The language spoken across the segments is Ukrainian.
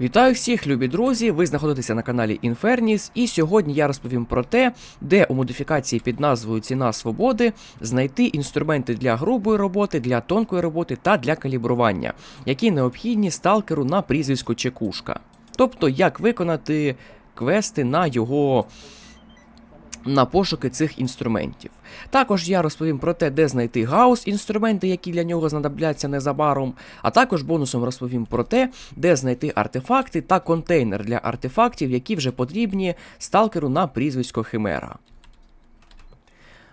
Вітаю всіх, любі друзі! Ви знаходитеся на каналі Інферніс, і сьогодні я розповім про те, де у модифікації під назвою Ціна свободи знайти інструменти для грубої роботи, для тонкої роботи та для калібрування, які необхідні сталкеру на прізвисько Чекушка. Тобто, як виконати квести на його на пошуки цих інструментів. Також я розповім про те, де знайти гаус інструменти, які для нього знадобляться незабаром, а також бонусом розповім про те, де знайти артефакти та контейнер для артефактів, які вже потрібні сталкеру на прізвисько Химера.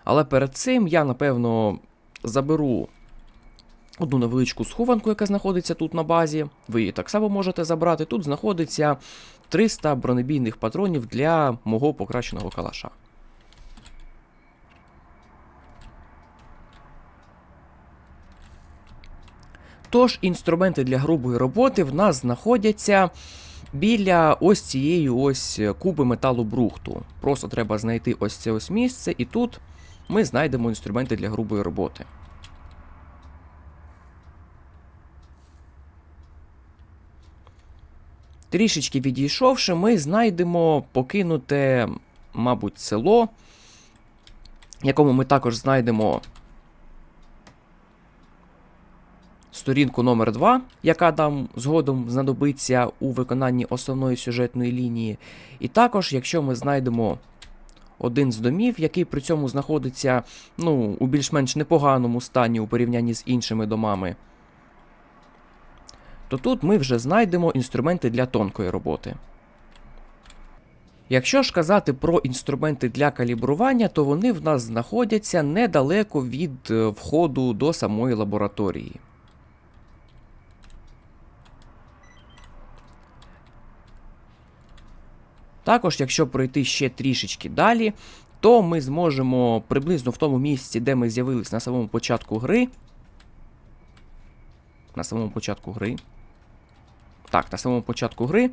Але перед цим я, напевно, заберу одну невеличку схованку, яка знаходиться тут на базі. Ви її так само можете забрати. Тут знаходиться 300 бронебійних патронів для мого покращеного калаша. Тож інструменти для грубої роботи в нас знаходяться біля ось цієї ось куби металу брухту. Просто треба знайти ось це ось місце, і тут ми знайдемо інструменти для грубої роботи. Трішечки відійшовши, ми знайдемо покинуте, мабуть, село, якому ми також знайдемо сторінку номер 2 яка там згодом знадобиться у виконанні основної сюжетної лінії. І також, якщо ми знайдемо один з домів, який при цьому знаходиться ну, у більш-менш непоганому стані у порівнянні з іншими домами, то тут ми вже знайдемо інструменти для тонкої роботи. Якщо ж казати про інструменти для калібрування, то вони в нас знаходяться недалеко від е, входу до самої лабораторії. Також, якщо пройти ще трішечки далі, то ми зможемо приблизно в тому місці, де ми з'явились на самому початку гри. На самому початку гри. Так, на самому початку гри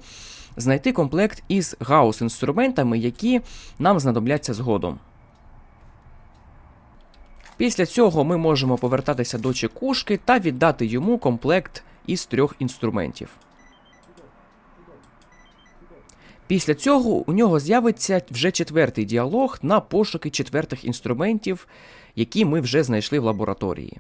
знайти комплект із гаус-інструментами, які нам знадобляться згодом. Після цього ми можемо повертатися до чекушки та віддати йому комплект із трьох інструментів. Після цього у нього з'явиться вже четвертий діалог на пошуки четвертих інструментів, які ми вже знайшли в лабораторії.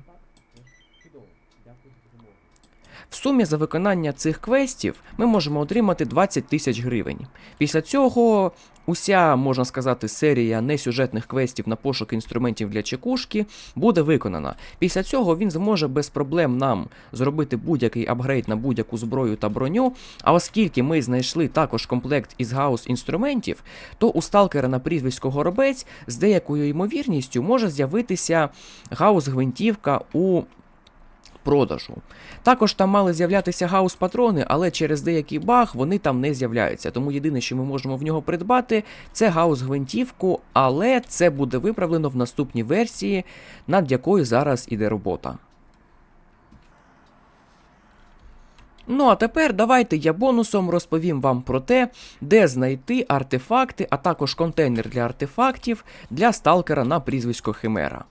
В сумі за виконання цих квестів ми можемо отримати 20 тисяч гривень. Після цього уся, можна сказати, серія несюжетних квестів на пошук інструментів для чекушки буде виконана. Після цього він зможе без проблем нам зробити будь-який апгрейд на будь-яку зброю та броню. А оскільки ми знайшли також комплект із гаус інструментів, то у сталкера на прізвисько Горобець з деякою ймовірністю може з'явитися гаус гвинтівка у продажу. Також там мали з'являтися гаус-патрони, але через деякий баг вони там не з'являються. Тому єдине, що ми можемо в нього придбати, це гаус-гвинтівку, але це буде виправлено в наступній версії, над якою зараз іде робота. Ну, а тепер давайте я бонусом розповім вам про те, де знайти артефакти, а також контейнер для артефактів для сталкера на прізвисько Химера.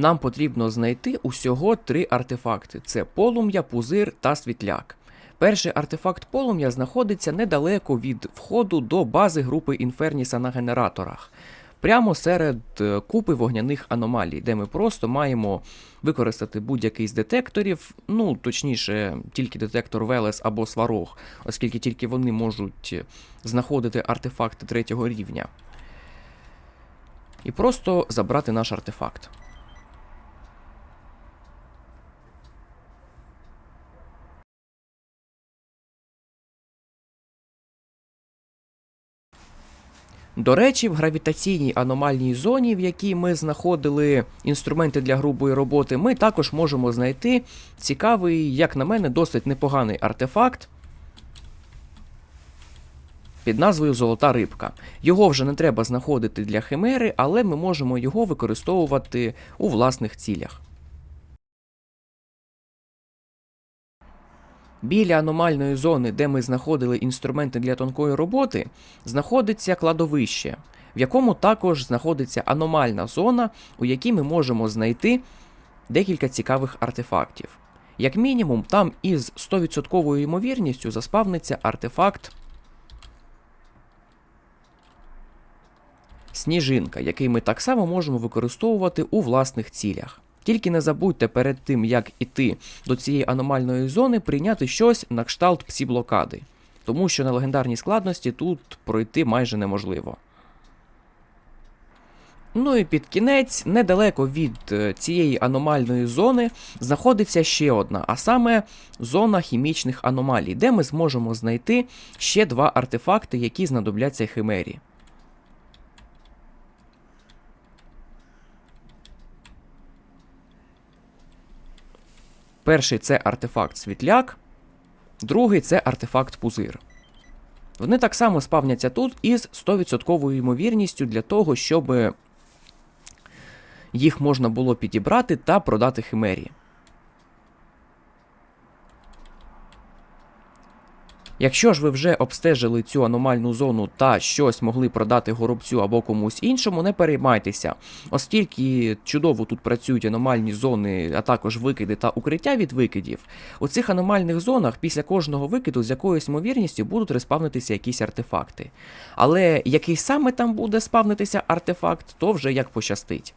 Нам потрібно знайти усього три артефакти: це полум'я, пузир та світляк. Перший артефакт полум'я знаходиться недалеко від входу до бази групи Інферніса на генераторах, прямо серед е, купи вогняних аномалій, де ми просто маємо використати будь-який з детекторів, ну точніше, тільки детектор Велес або Сварог, оскільки тільки вони можуть знаходити артефакти третього рівня. І просто забрати наш артефакт. До речі, в гравітаційній аномальній зоні, в якій ми знаходили інструменти для грубої роботи, ми також можемо знайти цікавий, як на мене, досить непоганий артефакт під назвою Золота рибка. Його вже не треба знаходити для химери, але ми можемо його використовувати у власних цілях. Біля аномальної зони, де ми знаходили інструменти для тонкої роботи, знаходиться кладовище, в якому також знаходиться аномальна зона, у якій ми можемо знайти декілька цікавих артефактів. Як мінімум, там із 100% ймовірністю заспавниться артефакт Сніжинка, який ми так само можемо використовувати у власних цілях. Тільки не забудьте перед тим, як іти до цієї аномальної зони, прийняти щось на кшталт псі-блокади, тому що на легендарній складності тут пройти майже неможливо. Ну і під кінець, недалеко від е, цієї аномальної зони, знаходиться ще одна, а саме зона хімічних аномалій, де ми зможемо знайти ще два артефакти, які знадобляться химері. Перший це артефакт світляк, другий це артефакт пузир. Вони так само спавняться тут із 100% ймовірністю для того, щоб їх можна було підібрати та продати химері. Якщо ж ви вже обстежили цю аномальну зону та щось могли продати горобцю або комусь іншому, не переймайтеся, оскільки чудово тут працюють аномальні зони, а також викиди та укриття від викидів. У цих аномальних зонах після кожного викиду з якоюсь ймовірністю будуть респавнитися якісь артефакти. Але який саме там буде спавнитися артефакт, то вже як пощастить.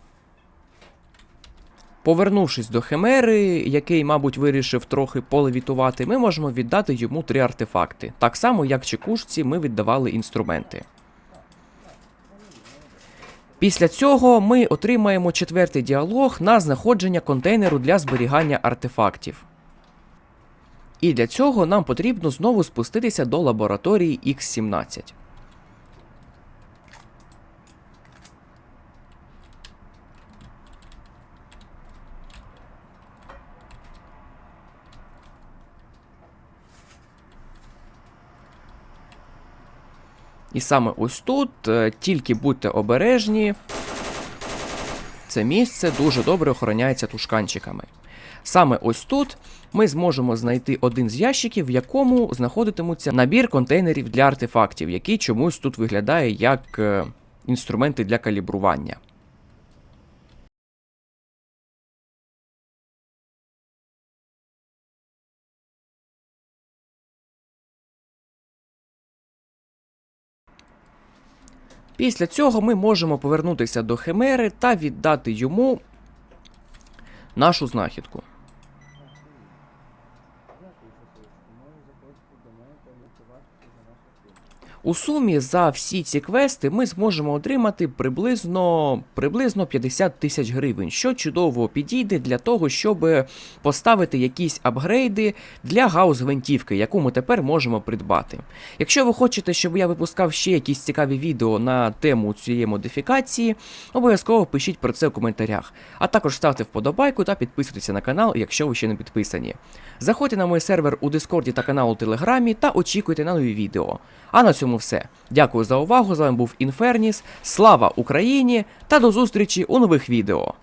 Повернувшись до Химери, який, мабуть, вирішив трохи полевітувати, ми можемо віддати йому три артефакти. Так само, як чекушці, ми віддавали інструменти. Після цього ми отримаємо четвертий діалог на знаходження контейнеру для зберігання артефактів. І для цього нам потрібно знову спуститися до лабораторії X17. І саме ось тут, е, тільки будьте обережні, це місце дуже добре охороняється тушканчиками. Саме ось тут ми зможемо знайти один з ящиків, в якому знаходитимуться набір контейнерів для артефактів, який чомусь тут виглядає як е, інструменти для калібрування. Після цього ми можемо повернутися до Химери та віддати йому нашу знахідку. У сумі за всі ці квести ми зможемо отримати приблизно приблизно 50 тисяч гривень, що чудово підійде для того, щоб поставити якісь апгрейди для гаус-гвинтівки, яку ми тепер можемо придбати. Якщо ви хочете, щоб я випускав ще якісь цікаві відео на тему цієї модифікації, обов'язково пишіть про це в коментарях. А також ставте вподобайку та підписуйтесь на канал, якщо ви ще не підписані. Заходьте на мій сервер у Дискорді та канал у Телеграмі та очікуйте на нові відео. А на цьому все. Дякую за увагу. З вами був Інферніс. Слава Україні та до зустрічі у нових відео.